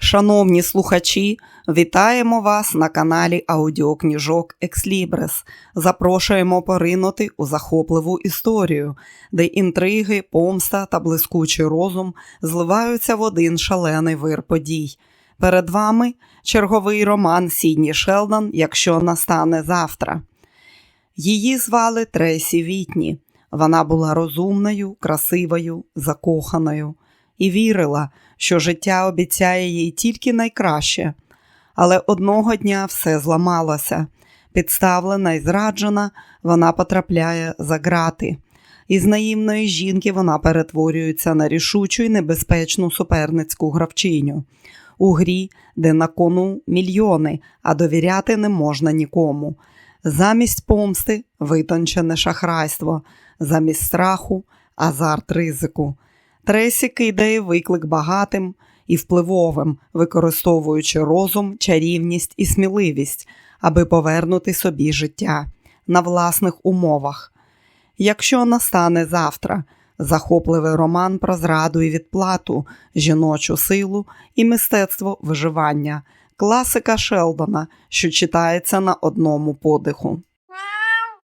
Шановні слухачі, вітаємо вас на каналі аудіокніжок Екслібрес. Запрошуємо поринути у захопливу історію, де інтриги, помста та блискучий розум зливаються в один шалений вир подій. Перед вами черговий роман Сідні Шелдон Якщо настане завтра. Її звали Тресі Вітні. Вона була розумною, красивою, закоханою і вірила, що життя обіцяє їй тільки найкраще. Але одного дня все зламалося. Підставлена і зраджена, вона потрапляє за грати. Із наївної жінки вона перетворюється на рішучу і небезпечну суперницьку гравчиню. У грі, де на кону мільйони, а довіряти не можна нікому. Замість помсти витончене шахрайство, замість страху азарт ризику. Тресі кидає виклик багатим і впливовим, використовуючи розум, чарівність і сміливість, аби повернути собі життя на власних умовах. Якщо настане завтра, захопливий роман про зраду і відплату, жіночу силу і мистецтво виживання, класика Шелдона, що читається на одному подиху.